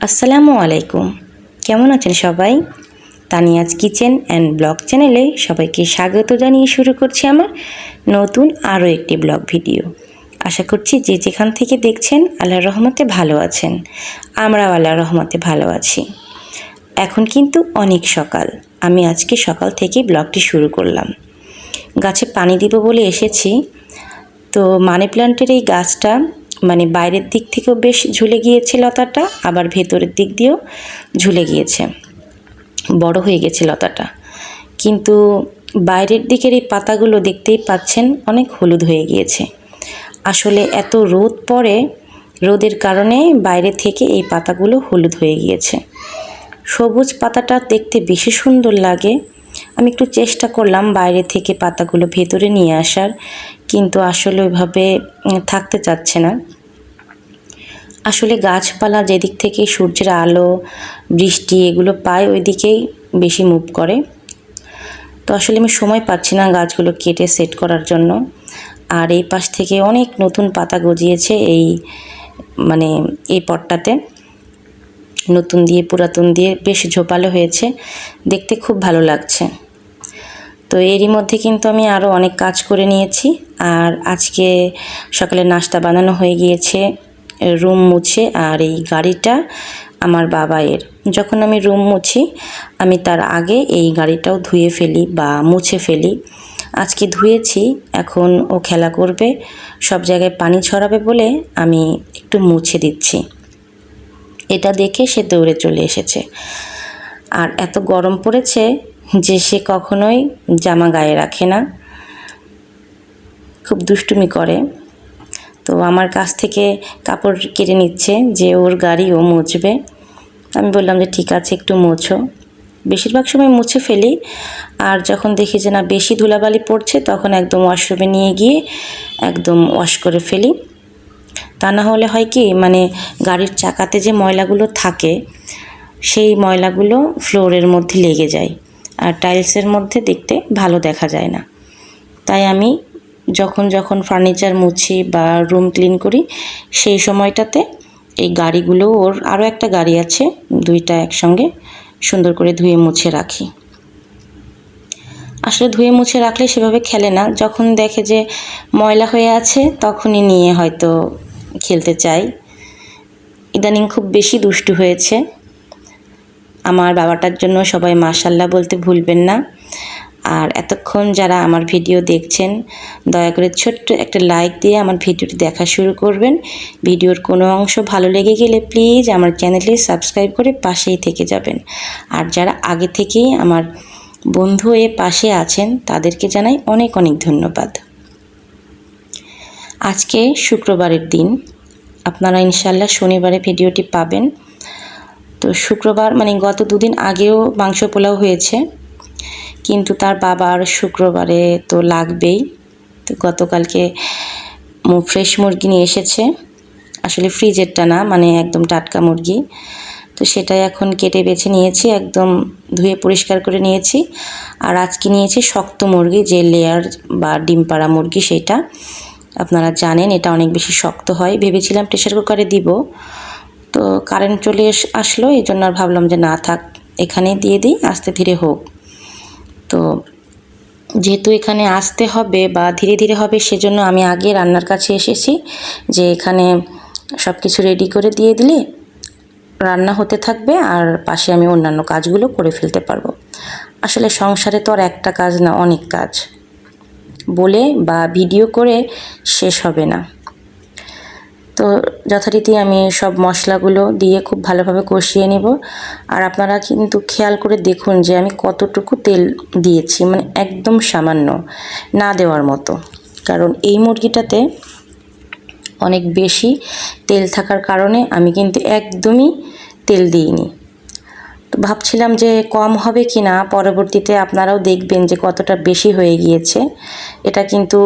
আসসালামু আলাইকুম। কেমন আছেন সবাই? তানিয়াজ কিচেন অ্যান্ড ব্লগ চ্যানেলে সবাইকে স্বাগত জানিয়ে শুরু করছি আমার নতুন আরও একটি ব্লগ ভিডিও। আশা করছি যে যেখান থেকে দেখছেন আল্লাহর রহমতে ভালো আছেন। আমরাও আল্লাহর রহমতে ভালো আছি। এখন কিন্তু অনেক সকাল। আমি আজকে সকাল থেকেই ব্লগটি শুরু করলাম। গাছে পানি দিব বলে এসেছি। তো মানি প্ল্যান্টের এই গাছটা মানে বাইরের দিক থেকেও বেশ ঝুলে গিয়েছে লতাটা, আবার ভেতরের দিক দিয়েও ঝুলে গিয়েছে। বড় হয়ে গেছে লতাটা। কিন্তু বাইরের দিকের এই পাতাগুলো দেখতেই পাচ্ছেন অনেক হলুদ হয়ে গিয়েছে। আসলে এত রোদ পড়ে, রোদের কারণে বাইরে থেকে এই পাতাগুলো হলুদ হয়ে গিয়েছে। সবুজ পাতাটা দেখতে বেশি সুন্দর লাগে। আমি একটু চেষ্টা করলাম বাইরে থেকে পাতাগুলো ভেতরে নিয়ে আসার। কিন্তু আসলে ওইভাবে থাকতে চাচ্ছে না। আসলে গাছপালা যেদিক থেকে সূর্যের আলো, বৃষ্টি এগুলো পায় ওই দিকেই বেশি মুভ করে। তো আসলে আমি সময় পাচ্ছি না গাছগুলো কেটে সেট করার জন্য। আর এই পাশ থেকে অনেক নতুন পাতা গজিয়েছে এই মানে এই পটটাতে। নতুন দিয়ে, পুরাতন দিয়ে বেশ ঝোপালো হয়েছে। দেখতে খুব ভালো লাগছে। তো এরই মধ্যে কিন্তু আমি আরও অনেক কাজ করে নিয়েছি। আর আজকে সকালে নাস্তা বানানো হয়ে গিয়েছে, রুম মুছে, আর এই গাড়িটা আমার বাবায়ের। যখন আমি রুম মুছি, আমি তার আগে এই গাড়িটাও ধুয়ে ফেলি বা মুছে ফেলি। আজকে ধুয়েছি, এখন ও খেলা করবে, সব জায়গায় পানি ছড়াবে বলে আমি একটু মুছে দিচ্ছি। এটা দেখে সে দৌড়ে চলে এসেছে। আর এত গরম পড়েছে যে সে কখনোই জামা গায়ে রাখে না। খুব দুষ্টুমি করে। তো আমার কাছ থেকে কাপড় কেড়ে নিচ্ছে যে ওর গাড়ি ও মুছবে। আমি বললাম যে ঠিক আছে, একটু মুছো। বেশিরভাগ সময় মুছে ফেলি। আর যখন দেখি যে না বেশি ধুলাবালি পড়ছে, তখন একদম ওয়াশরুমে নিয়ে গিয়ে একদম ওয়াশ করে ফেলি। তা না হলে হয় কি মানে গাড়ির চাকাতে যে ময়লাগুলো থাকে, সেই ময়লাগুলো ফ্লোরের মধ্যে লেগে যায়। আর টাইলসের মধ্যে দেখতে ভালো দেখা যায় না। তাই আমি যখন যখন ফার্নিচার মুছি বা রুম ক্লিন করি, সেই সময়টাতে এই গাড়িগুলো, ওর আরও একটা গাড়ি আছে, দুইটা একসঙ্গে সুন্দর করে ধুয়ে মুছে রাখি। আসলে ধুয়ে মুছে রাখলে সেভাবে খেলে না। যখন দেখে যে ময়লা হয়ে আছে, তখনই নিয়ে হয়তো খেলতে চাই। ইদানিং খুব বেশি দুষ্টু হয়েছে। আমার বাবাটার জন্য সবাই মাশাল্লাহ বলতে ভুলবেন না। আর এতক্ষণ যারা আমার ভিডিও দেখছেন, দয়া করে ছোট্ট একটা লাইক দিয়ে আমার ভিডিওটি দেখা শুরু করবেন। ভিডিওর কোনো অংশ ভালো লেগে গেলে প্লিজ আমার চ্যানেলে সাবস্ক্রাইব করে পাশেই থেকে যাবেন। আর যারা আগে থেকেই আমার বন্ধু হয়ে পাশে আছেন, তাদেরকে জানাই অনেক অনেক ধন্যবাদ। আজকে শুক্রবারের দিন, আপনারা ইনশাল্লাহ শনিবারে ভিডিওটি পাবেন। তো শুক্রবার মানে গত দুদিন আগেও মাংস পোলাও হয়েছে, কিন্তু তার বাবার শুক্রবারে তো লাগবেই। তো গতকালকে ফ্রেশ মুরগি নিয়ে এসেছে। আসলে ফ্রিজেরটা না মানে একদম টাটকা মুরগি। তো সেটাই এখন কেটে বেছে নিয়েছি, একদম ধুয়ে পরিষ্কার করে নিয়েছি। আর আজকে নিয়েছি শক্ত মুরগি, যে লেয়ার বা ডিম পাড়া মুরগি সেটা। আপনারা জানেন এটা অনেক বেশি শক্ত হয়। ভেবেছিলাম প্রেশার কুকারে দিব। তো কারেন্ট চলে আসলো, এই জন্য আর ভাবলাম যে না থাক, এখানেই দিয়ে দিই, আস্তে ধীরে হোক। তো যেহেতু এখানে আসতে হবে বা ধীরে ধীরে হবে, সেজন্য আমি আগে রান্নার কাছে এসেছি যে এখানে সব কিছু রেডি করে দিয়ে দিলে রান্না হতে থাকবে আর পাশে আমি অন্যান্য কাজগুলো করে ফেলতে পারব। আসলে সংসারে তো আর একটা কাজ না, অনেক কাজ। বলে বা ভিডিও করে শেষ হবে না। তো যথারীতি আমি সব মশলাগুলো দিয়ে খুব ভালোভাবে কষিয়ে নেব। আর আপনারা কিন্তু খেয়াল করে দেখুন যে আমি কতটুকু তেল দিয়েছি মানে একদম সামান্য, না দেওয়ার মতো। কারণ এই মুরগিটাতে অনেক বেশি তেল থাকার কারণে আমি কিন্তু একদমই তেল দিইনি। তো ভাবছিলাম যে কম হবে কি না, পরবর্তীতে আপনারাও দেখবেন যে কতটা বেশি হয়ে গিয়েছে। এটা কিন্তু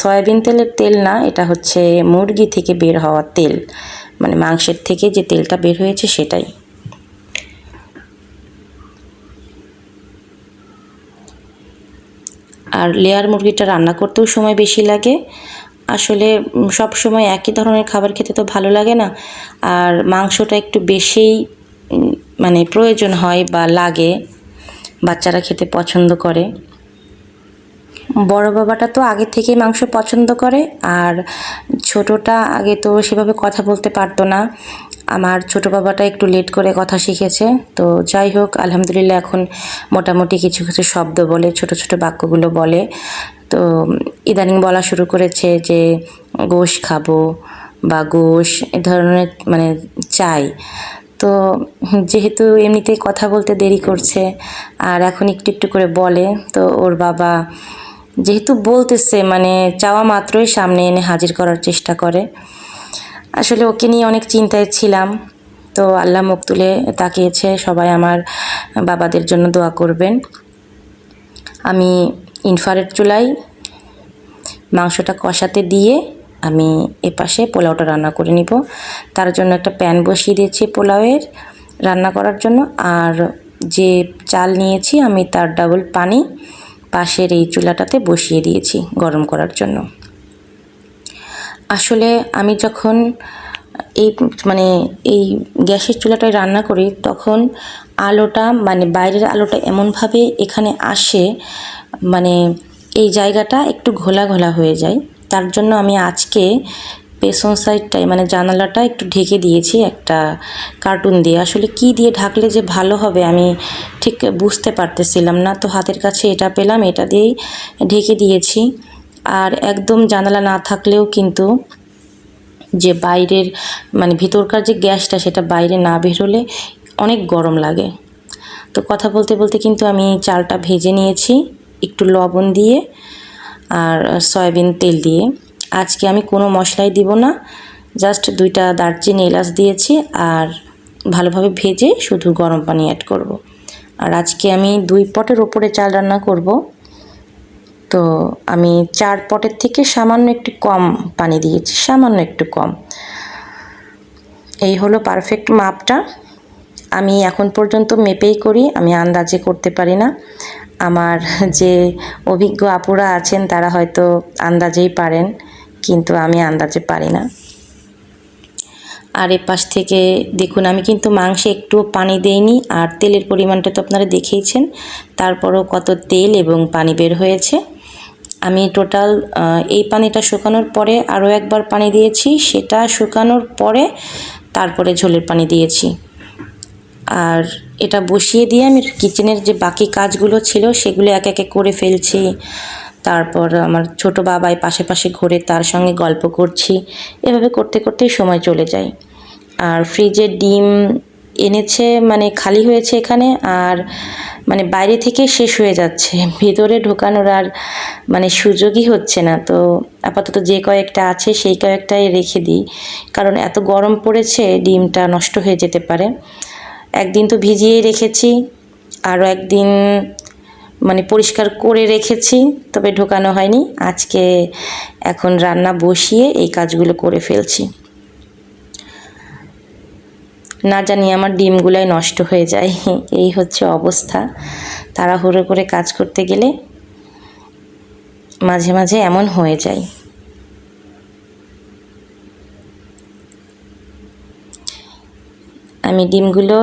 সয়াবিন তেলের তেল না, এটা হচ্ছে মুরগি থেকে বের হওয়া তেল। মানে মাংসের থেকে যে তেলটা বের হয়েছে সেটাই। আর লেয়ার মুরগিটা রান্না করতেও সময় বেশি লাগে। আসলে সব সময় একই ধরনের খাবার খেতে তো ভালো লাগে না। আর মাংসটা একটু বেশিই মানে প্রয়োজন হয় বা লাগে, বাচ্চারা খেতে পছন্দ করে। বড় বাবাটা তো আগে থেকেই মাংস পছন্দ করে, আর ছোটটা আগে তো সেভাবে কথা বলতে পারতো না। আমার ছোট বাবাটা একটু লেট করে কথা শিখেছে, তো যাই হোক, আলহামদুলিল্লাহ এখন মোটামুটি কিছু কিছু শব্দ বলে, ছোট ছোট বাক্যগুলো বলে। তো ইদানিং বলা শুরু করেছে যে, গোশ খাব বা গোশ এ ধরনের মানে চাই। তো যেহেতু এমনিতেই কথা বলতে দেরি করছে, আর এখন একটু একটু করে বলে, তো ওর বাবা যেহেতু বলতেছে মানে চাওয়া মাত্রই সামনে এনে হাজির করার চেষ্টা করে। আসলে ওকে নিয়ে অনেক চিন্তায় ছিলাম, তো আল্লাহ মুখ তুলে তাকিয়েছে, সবাই আমার বাবাদের জন্য দোয়া করবেন। আমি ইনফারেট চুলাই মাংসটা কষাতে দিয়ে আমি এপাশে পোলাওটা রান্না করে নিব। তার জন্য একটা প্যান বসিয়ে দিয়েছি পোলাওয়ের রান্না করার জন্য। আর যে চাল নিয়েছি আমি তার ডাবল পানি পাশের এই চুলাটাতে বসিয়ে দিয়েছি গরম করার জন্য। আসলে আমি যখন এই মানে এই গ্যাসের চুলাটায় রান্না করি, তখন আলোটা মানে বাইরের আলোটা এমনভাবে এখানে আসে মানে এই জায়গাটা একটু ঘোলা ঘোলা হয়ে যায়। তার জন্য আমি আজকে পেছন সাইডটায় মানে জানালাটা একটু ঢেকে দিয়েছি একটা কার্টুন দিয়ে। আসলে কি দিয়ে ঢাকলে যে ভালো হবে আমি ঠিক বুঝতে পারতেছিলাম না। তো হাতের কাছে এটা পেলাম, এটা দিয়েই ঢেকে দিয়েছি। আর একদম জানালা না থাকলেও কিন্তু যে বাইরের মানে ভিতরকার যে গ্যাসটা সেটা বাইরে না বেরোলে অনেক গরম লাগে। তো কথা বলতে বলতে কিন্তু আমি চালটা ভেজে নিয়েছি, একটু লবণ দিয়ে। আর সয়াবিন তেল দিয়ে। আজকে আমি কোনো মশলাই দিব না, জাস্ট দুইটা দারচিনি এলাচ দিয়েছি আর ভালোভাবে ভেজে শুধু গরম পানি অ্যাড করব। আর আজকে আমি দুই পটের ওপরে চাল রান্না করব। তো আমি চার পটের থেকে সামান্য একটু কম পানি দিয়েছি, সামান্য একটু কম। এই হলো পারফেক্ট মাপটা। আমি এখন পর্যন্ত মেপেই করি, আমি আন্দাজে করতে পারি না। আমার যে অভিজ্ঞ আপুরা আছেন, তারা হয়তো আন্দাজেই পারেন, কিন্তু আমি আন্দাজে পারি না। আর এ পাশ থেকে দেখুন, আমি কিন্তু মাংসে একটু পানি দেইনি, আর তেলের পরিমাণটা তো আপনারা দেখেইছেন, তারপরও কত তেল এবং পানি বের হয়েছে। আমি টোটাল এই পানিটা শুকানোর পরে আরও একবার পানি দিয়েছি, সেটা শুকানোর পরে তারপরে ঝোলের পানি দিয়েছি। আর এটা বসিয়ে দিয়ে আমি কিচেনের যে বাকি কাজগুলো ছিল, সেগুলো এক একে করে ফেলছি। তারপর আমার ছোট বাবাই পাশে পাশে ঘুরে তার সঙ্গে গল্প করছি। এভাবে করতে করতেই সময় চলে যায়। আর ফ্রিজে ডিম এনেছে মানে খালি হয়েছে এখানে, আর মানে বাইরে থেকে শেষ হয়ে যাচ্ছে। ভেতরে ঢোকানোর আর মানে সুযোগই হচ্ছে না। তো আপাতত যে কয়েকটা আছে, সেই কয়েকটাই রেখে দিই। কারণ এত গরম পড়েছে, ডিমটা নষ্ট হয়ে যেতে পারে। একদিন তো ভিজিয়ে রেখেছি, আরও একদিন মানে পরিষ্কার করে রেখেছি, তবে ঢোকানো হয়নি। আজকে এখন রান্না বসিয়ে এই কাজগুলো করে ফেলছি। না জানি আমার ডিমগুলাই নষ্ট হয়ে যায়, এই হচ্ছে অবস্থা। তাড়াহুড়ো করে কাজ করতে গেলে মাঝে মাঝে এমন হয়ে যায়। আমি ডিমগুলো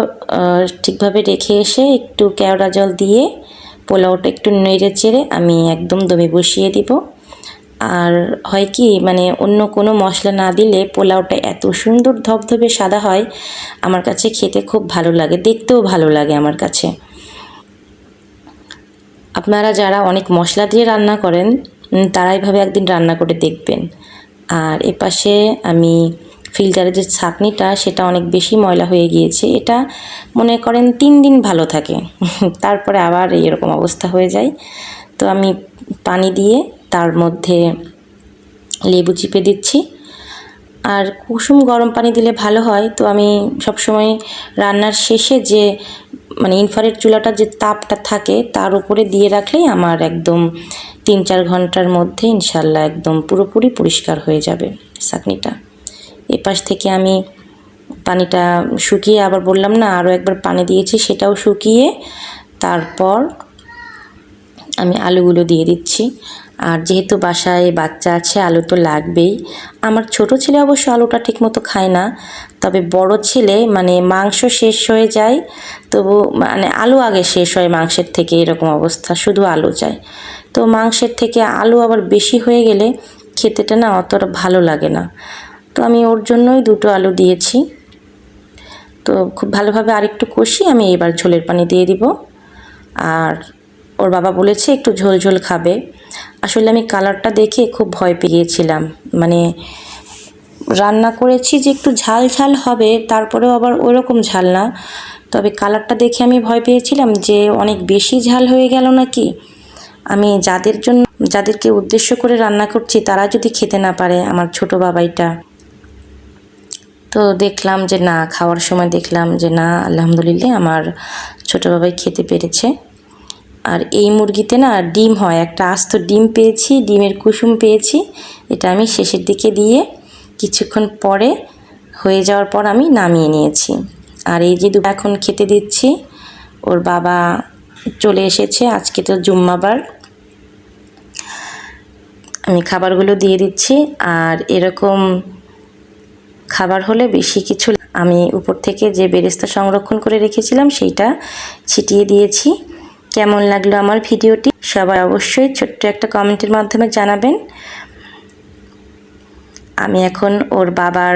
ঠিকভাবে রেখে এসে একটু কেওড়া জল দিয়ে পোলাওটা একটু নেড়ে চেড়ে আমি একদম দমে বসিয়ে দিব। আর হয় কি মানে অন্য কোনো মশলা না দিলে পোলাওটা এত সুন্দর ধবধবে সাদা হয়, আমার কাছে খেতে খুব ভালো লাগে, দেখতেও ভালো লাগে আমার কাছে। আপনারা যারা অনেক মশলা দিয়ে রান্না করেন তারা এইভাবে একদিন রান্না করে দেখবেন। আর এপাশে আমি ফিল্টারের যে ছাঁকনিটা, সেটা অনেক বেশি ময়লা হয়ে গিয়েছে। এটা মনে করেন তিন দিন ভালো থাকে। তারপরে আবার এরকম অবস্থা হয়ে যায়। তো আমি পানি দিয়ে তার মধ্যে লেবু চিপে দিচ্ছি। আর কুসুম গরম পানি দিলে ভালো হয়। তো আমি সবসময় রান্নার শেষে যে মানে ইনফারেট চুলাটার যে তাপটা থাকে, তার উপরে দিয়ে রাখলেই আমার একদম তিন চার ঘণ্টার মধ্যে ইনশাল্লাহ একদম পুরোপুরি পরিষ্কার হয়ে যাবে চাকনিটা এপাশ থেকে আমি পানিটা শুকিয়ে আবার বললাম, না আরও একবার পানি দিয়েছি, সেটাও শুকিয়ে তারপর আমি আলুগুলো দিয়ে দিচ্ছি। আর যেহেতু বাসায় বাচ্চা আছে, আলু তো লাগবেই। আমার ছোট ছেলে অবশ্য আলুটা ঠিকমতো খায় না, তবে বড় ছেলে মানে মাংস শেষ হয়ে যায়, তবু মানে আলু আগে শেষ হয় মাংসের থেকে, এরকম অবস্থা, শুধু আলু চায় তো মাংসের থেকে আলু আবার বেশি হয়ে গেলে খেতেটা না অতটা ভালো লাগে না। তো আমি ওর জন্যই দুটো আলু দিয়েছি। তো খুব ভালোভাবে আরেকটু কষি আমি এবার ঝোলের পানি দিয়ে দিব। আর ওর বাবা বলেছে একটু ঝোল ঝোল খাবে। আসলে আমি কালারটা দেখে খুব ভয় পেয়ে গিয়েছিলাম মানে রান্না করেছি যে একটু ঝাল ঝাল হবে, তারপরেও আবার ওরকম ঝাল না। তবে কালারটা দেখে আমি ভয় পেয়েছিলাম যে অনেক বেশি ঝাল হয়ে গেল নাকি। আমি যাদের জন্য, যাদেরকে উদ্দেশ্য করে রান্না করছি তারা যদি খেতে না পারে আমার ছোট বাবাইটা। তো দেখলাম যে না, খাওয়ার সময় দেখলাম যে না, আলহামদুলিল্লাহ আমার ছোটো বাবাই খেতে পেরেছে। আর এই মুরগিতে না ডিম হয়, একটা আস্ত ডিম পেয়েছি, ডিমের কুসুম পেয়েছি। এটা আমি শেষের দিকে দিয়ে কিছুক্ষণ পরে হয়ে যাওয়ার পর আমি নামিয়ে নিয়েছি। আর এই যে দু এখন খেতে দিচ্ছি, ওর বাবা চলে এসেছে, আজকে তো জুম্মাবার। আমি খাবারগুলো দিয়ে দিচ্ছি, আর এরকম খাবার হলে বেশি কিছু আমি উপর থেকে যে বেরেস্তা সংরক্ষণ করে রেখেছিলাম সেইটা ছিটিয়ে দিয়েছি। কেমন লাগল আমার ভিডিওটি? সবাই অবশ্যই ছোট্ট একটা কমেন্টের মাধ্যমে জানাবেন। আমি এখন ওর বাবার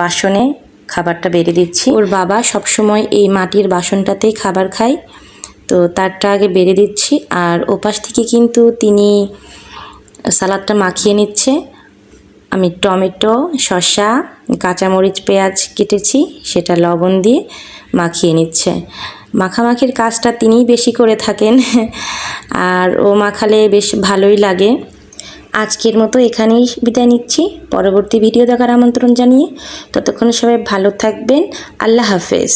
বাসনে খাবারটা বেড়ে দিচ্ছি। ওর বাবা সবসময় এই মাটির বাসনটাতেই খাবার খায়। তো তারটা আগে বেড়ে দিচ্ছি। আর ওপাশ থেকে কিন্তু তিনি সালাদটা মাখিয়ে নিচ্ছে। আমি টমেটো, শসা, কাঁচামরিচ, পেঁয়াজ কেটেছি, সেটা লবণ দিয়ে মাখিয়ে নিচ্ছে। মাখামাখির কাজটা তিনিই বেশি করে থাকেন, আর ও মাখালে বেশ ভালোই লাগে। আজকের মতো এখানেই বিদায় নিচ্ছি। পরবর্তী ভিডিও দেখার আমন্ত্রণ জানিয়ে ততক্ষণ সবাই ভালো থাকবেন। আল্লাহ হাফেজ।